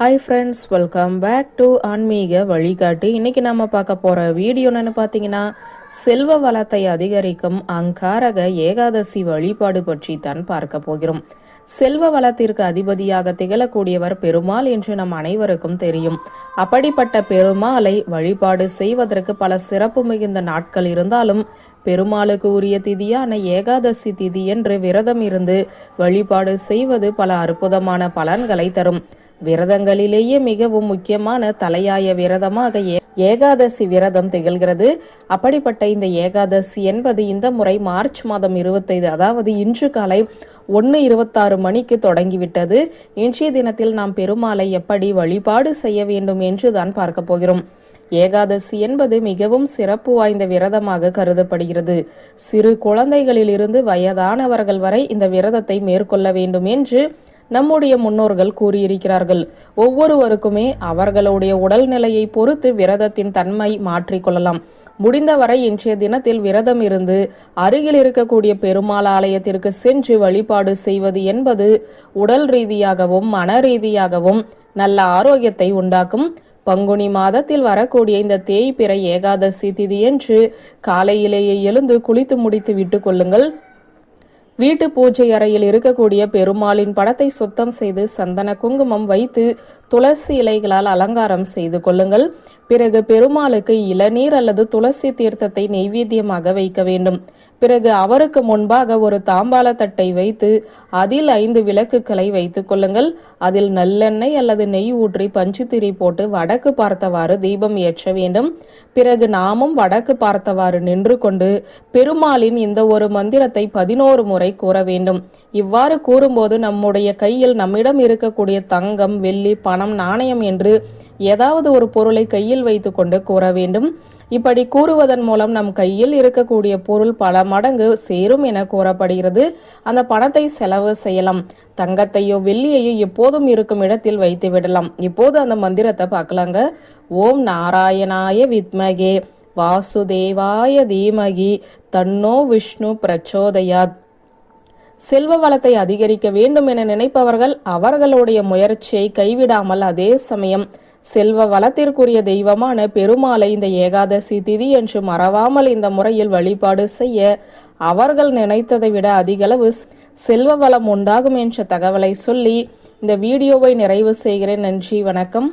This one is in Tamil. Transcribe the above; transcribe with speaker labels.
Speaker 1: Hi friends welcome back to ஆன்மீக வழிகாட்டி. இன்றைக்கி நம்ம பார்க்க போகிற வீடியோ என்னென்னு பார்த்தீங்கன்னா செல்வ வளத்தை அதிகரிக்கும் அங்காரக ஏகாதசி வழிபாடு பற்றி தான் பார்க்க போகிறோம். செல்வ வளத்திற்கு அதிபதியாக திகழக்கூடியவர் பெருமாள் என்று நம் அனைவருக்கும் தெரியும். அப்படிப்பட்ட பெருமாளை வழிபாடு செய்வதற்கு பல சிறப்பு மிகுந்த நாட்கள் இருந்தாலும் பெருமாளுக்கு உரிய திதியான ஏகாதசி திதி என்று விரதம் இருந்து வழிபாடு செய்வது பல அற்புதமான பலன்களை தரும். விரதங்களிலேயே மிகவும் முக்கியமான தலையாய விரதமாக ஏ- ஏகாதசி விரதம் திகழ்கிறது. அப்படிப்பட்ட இந்த ஏகாதசி என்பது இந்த முறை மார்ச் மாதம் இருபத்தைந்து அதாவது இன்று காலை ஒன்று இருபத்தாறு மணிக்கு தொடங்கிவிட்டது. இன்றைய தினத்தில் நாம் பெருமாளை எப்படி வழிபாடு செய்ய வேண்டும் என்று தான் பார்க்க போகிறோம். ஏகாதசி என்பது மிகவும் சிறப்பு வாய்ந்த விரதமாக கருதப்படுகிறது. சிறு குழந்தைகளிலிருந்து வயதானவர்கள் வரை இந்த விரதத்தை மேற்கொள்ள வேண்டும் என்று நம்முடைய முன்னோர்கள் கூறியிருக்கிறார்கள். ஒவ்வொருவருக்குமே அவர்களுடைய உடல்நிலையை பொறுத்து விரதத்தின் தன்மை மாற்றிக்கொள்ளலாம் முடிந்தவரை இன்றைய தினத்தில் விரதம் இருந்து அருகில் இருக்கக்கூடிய பெருமாள் ஆலயத்திற்கு சென்று வழிபாடு செய்வது என்பது உடல் ரீதியாகவும் மன ரீதியாகவும் நல்ல ஆரோக்கியத்தை உண்டாக்கும். பங்குனி மாதத்தில் வரக்கூடிய இந்த தேய்பிறை ஏகாதசி திதியன்று காலையிலேயே எழுந்து குளித்து முடித்து விட்டு கொள்ளுங்கள். வீட்டு பூஜை அறையில் இருக்கக்கூடிய பெருமாளின் படத்தை சுத்தம் செய்து சந்தன குங்குமம் வைத்து துளசி இலைகளால் அலங்காரம் செய்து கொள்ளுங்கள். பிறகு பெருமாளுக்கு இளநீர் அல்லது துளசி தீர்த்தத்தை நெய்வேத்தியமாக வைக்க வேண்டும். பிறகு அவருக்கு முன்பாக ஒரு தாம்பால தட்டை வைத்து அதில் ஐந்து விளக்குகளை வைத்துக் கொள்ளுங்கள். அதில் நல்லெண்ணெய் அல்லது நெய் ஊற்றி பஞ்சுத்திரி போட்டு வடக்கு பார்த்தவாறு தீபம் ஏற்ற வேண்டும். பிறகு நாமும் வடக்கு பார்த்தவாறு நின்று கொண்டு பெருமாளின் இந்த ஒரு மந்திரத்தை பதினோரு முறை முறை கூற வேண்டும். இவ்வாறு கூறும்போது நம்முடைய கையில் நம்மிடம் இருக்கக்கூடிய தங்கம் வெள்ளி பணம் நாணயம் என்று ஏதாவது ஒரு பொருளை கையில் வைத்துக்கொண்டு கூற வேண்டும். இப்படி கூறுவதன் மூலம் நம் கையில் இருக்கக்கூடிய பொருள் பல மடங்கு சேரும் என கூறப்படுகிறது. அந்த பணத்தை செலவு செய்யலாம். தங்கத்தையோ வெள்ளியையோ எப்போதும் இருக்கும் இடத்தில் வைத்து விடலாம். இப்போது அந்த மந்திரத்தை பார்க்கலாங்க. ஓம் நாராயணாய வித்மகே வாசுதேவாய தீமகி தன்னோ விஷ்ணு பிரச்சோதயாத். செல்வ வளத்தை அதிகரிக்க வேண்டும் என நினைப்பவர்கள் அவர்களுடைய முயற்சியை கைவிடாமல் அதே சமயம் செல்வ வளத்திற்குரிய தெய்வமான பெருமாளை இந்த ஏகாதசி திதி என்று மறவாமல் இந்த முறையில் வழிபாடு செய்ய அவர்கள் நினைத்ததை விட அதிகளவு செல்வ வளம் உண்டாகும் என்ற தகவலை சொல்லி இந்த வீடியோவை நிறைவு செய்கிறேன். நன்றி வணக்கம்.